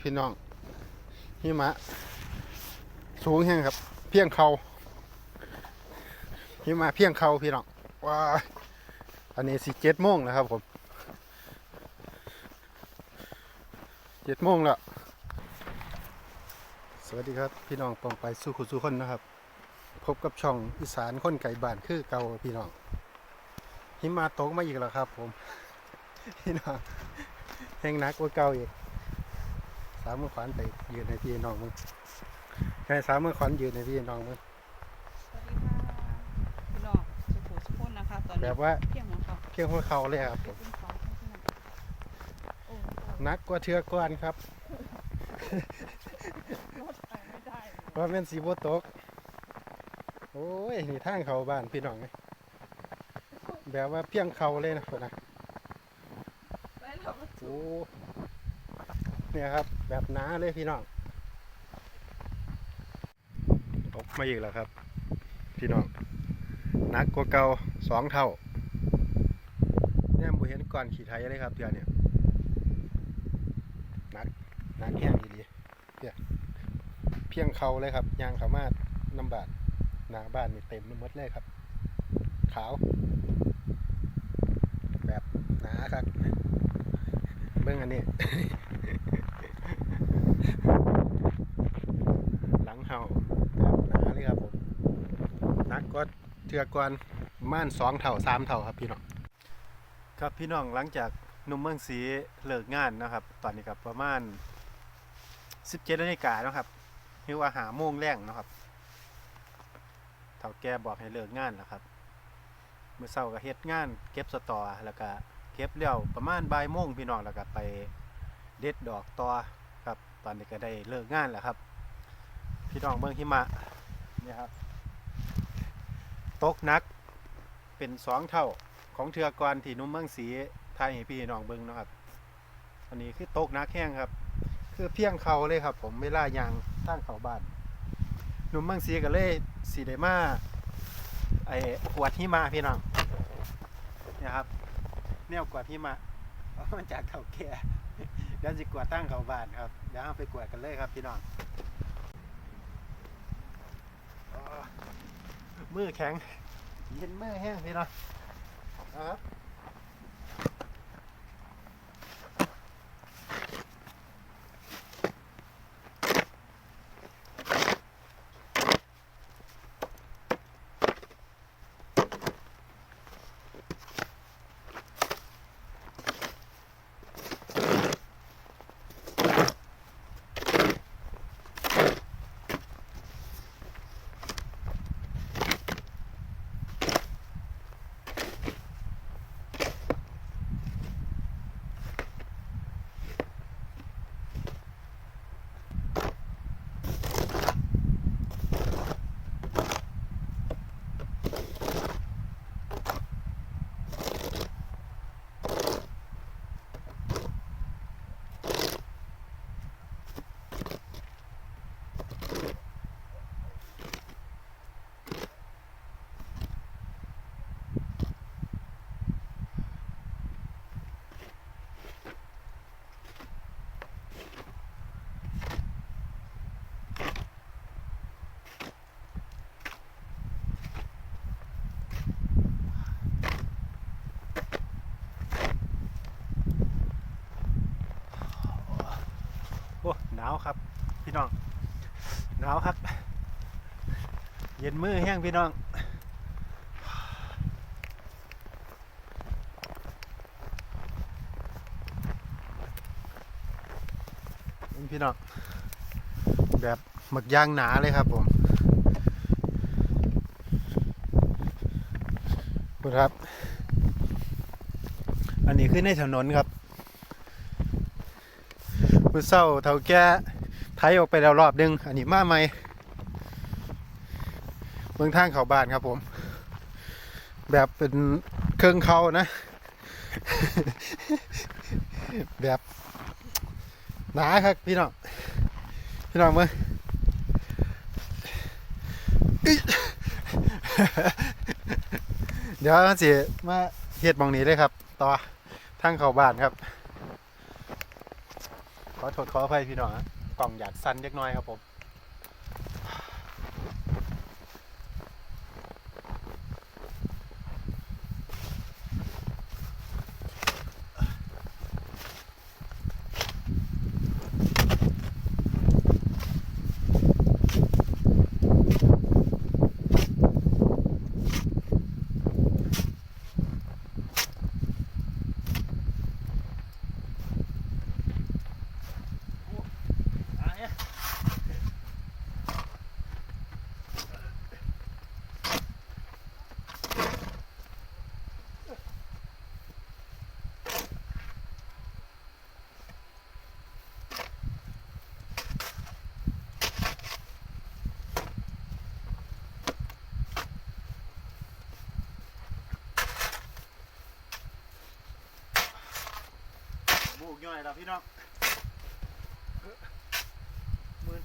พี่น้องหิมะ สูงแห้งครับ เพียงเขาหิมะเพียงเขาพี่น้องว้าอันนี้สิเจ็ดโมงแล้วครับผมเจ็ดโมงแล้ว สวัสดีครับ พี่น้องปองไปสู้ขุสู้คนนะครับ พบกับช่องอีสานคนไก่บ้านคือเก่าพี่น้องหิมะตกมาอีกแล้วครับผม พี่น้องแห้งนักกว่าเก่าอีก สามมือขวานไปยืนในพี่น้องมึงใครสามมือขวานยืนในพี่น้องมึงสวัสดีค่ะพี่น้องสุขุสุขนนะคะตอนแบนี้บว่าเที่ยงของเขาเที่ยงหัวเขาเลยครับผมเป็นสองที่นั่นโอ้โหหนักกว่าเทือกก่อนครับรถไปไม่ได้เลยว่าเป็นสีโบตก โอ้ย นี่ทางเขาบ้านพี่น้องไงแบบว่าเพียงเขาเลยนะคนนะไปแล้วก็โอ้ เนี่ยครับ แบบหนาเลยพี่น้องตกมาอีกแล้วครับ พี่น้องหนักกว่าเก่าสองเท่าเนี่ยบุเห็นก่อนขี่ไทยเลยครับเดี๋ยวเนี่ยหนักหนักแห้งดีๆเนี่ยเพียงเขาเลยครับยางขามาดน้ำบาดหนาบ้านนี่เต็มมดเลยครับ ขาว แบบหนาครับเบิ่งอันนี้ หลังเห่าแบบหนาเลยครับผมหนั ก็เทือกวนม่านสองเท่าสามเท่าครับพี่น้องครับพี่น้องหลังจากนุ่มเมืองสีเลิกงานนะครับ ตอนนี้กับประมาณ 17นาฬิกานะครับคือว่าหาโมงแรงนะครับเท่าแกบอกให้เลิกงานแล้วครับเมื่อเช้าก็เฮ็ดงานเก็บสตอแล้วก็เก็บแล้วประมาณบ่ายโมงพี่น้องแล้วก็ไปเด็ดดอกตอครับ ตอนนี้ก็ได้เลิกงานแล้วครับ พี่น้องเมืองหิมะนี่ครับ ตกนัก เป็นสองเท่าของเทือกรที่นุ่มเมืองสีไทยให้พี่น้องเบิ้งนะครับอันนี้คือตกนักแห้งครับ คือเพียงเขาเลยครับ ผมเวลายางตั้งเขาบ้านนุ่มเมืองสีก็เลยสีไดมาไอ้ขวดหิมะพี่น้องเนี่ยครับแนวกวาดหิมามาจากเถ่าแก่เดี๋ยวสิกวาดตั้งเขาบ้านครับเดี๋ยวเราไปกวาดกันเลยครับพี่น้องอมือแข็ง เย็นเมื่อแห้งพี่น้องเอาครับ หนาวครับ เย็นมือแห้งพี่น้องนี่พี่น้องแบบหมึกย่างหนาเลยครับผมดูครับ อันนี้คือในถนนครับมือเศร้าเท่าแก่ ไทยออกไปแล้วรอบหนึง อันนี้มาใหม่เมืองทางเขาบ้านครับผม แบบเป็นเครื่องเขานะ แบบหนาครับพี่น้อง พี่น้องมืออิ๊ยเดี๋ยวสิมาเฮ็ดหมองนี้เลยครับ ต่อทางเขาบ้านครับ ขอโทษขออภัยพี่น้องฮะ กล่องอยากสั้นเล็กน้อยครับผม บุกย่อยแล้วพี่น้องมือ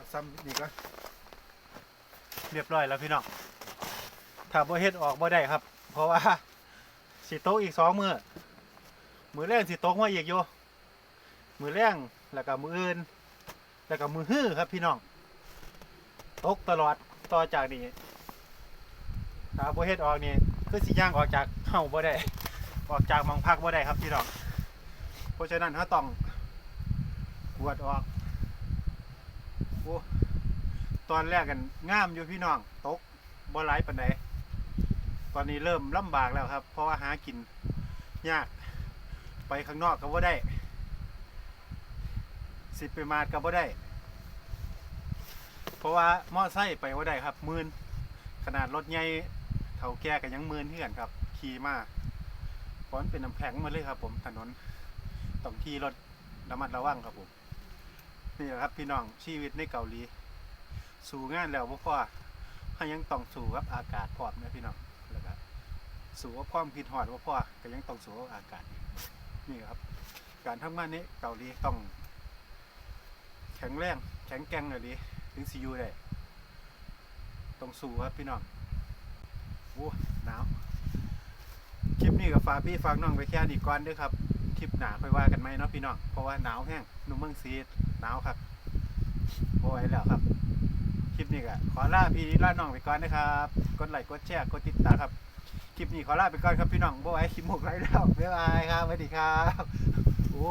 เอา ซ้ำนี่ก็เรียบร้อยแล้วพี่น้องถ้าบ่เฮ็ดออกบ่ได้ครับ เพราะว่าสิโต๊ะอีกสองมือมือแรงสิโต๊ะมาอีกอยู่มือแรงแล้วก็มืออื่น แล้วก็มือฮื้อครับพี่น้องตกตลอดต่อจากนี้ถ้าบ่เฮ็ดออกนี่คือสิย่างออกจากเฮาบ่ได้ออกจากมองพักบ่ได้ครับพี่น้องเพราะฉะนั้นเราต้องกวดออก โอ้ ตอนแรกกันงามอยู่พี่น้องตกบ่หลายปานใดตอนนี้เริ่มลำบากแล้วครับ เพราะว่าหากินยากไปข้างนอกก็บ่ได้ สิไปมาดก็บ่ได้ เพราะว่ามอไซค์ไปบ่ได้ครับมื่นขนาดรถใหญ่เฒ่าแก่ก็ยังมื่นเฮือนครับขี่มาเพราะมันเป็นน้ำแข็งมาเลยครับ ผมถนนต้องขี่รถระมัดระวังครับผมนี่แหละครับพี่น้องชีวิตในเกาหลี สู่งานแล้วบ่พอเขายังต้องสู่กับอากาศพร้อมนะพี่น้องแล้วก็สู่กับความคิดฮอดบ่พอก็ยังต้องสู่กับอากาศอีกนี่ครับ การทำงานนี้เกาหลีต้อง แข็งแรงแข็งแกร่งเลยดิถึงสิอยู่ได้ต้องสู้ครับพี่น้องโอ้หนาวคลิปนี้กับฝาพี่ฝากน้องไปแค่นี้ก่อนด้วยครับคลิปหนาค่อยว่ากันไหมเนาะพี่น้องเพราะว่าหนาวแห้งหนุ่มเมืองซีดหนาวครับโอ้ยแล้วครับ ลิปนี้ก็ขอลาพี่ลาน้องไปก่อนนะครับ กดไลค์กดแชร์กดติดตามครับ คลิปนี้ขอลาไปก่อนครับพี่น้องโบไอ้คลิปหมกไรแล้วบ๊ายบายครับสวัสดีครับโอ้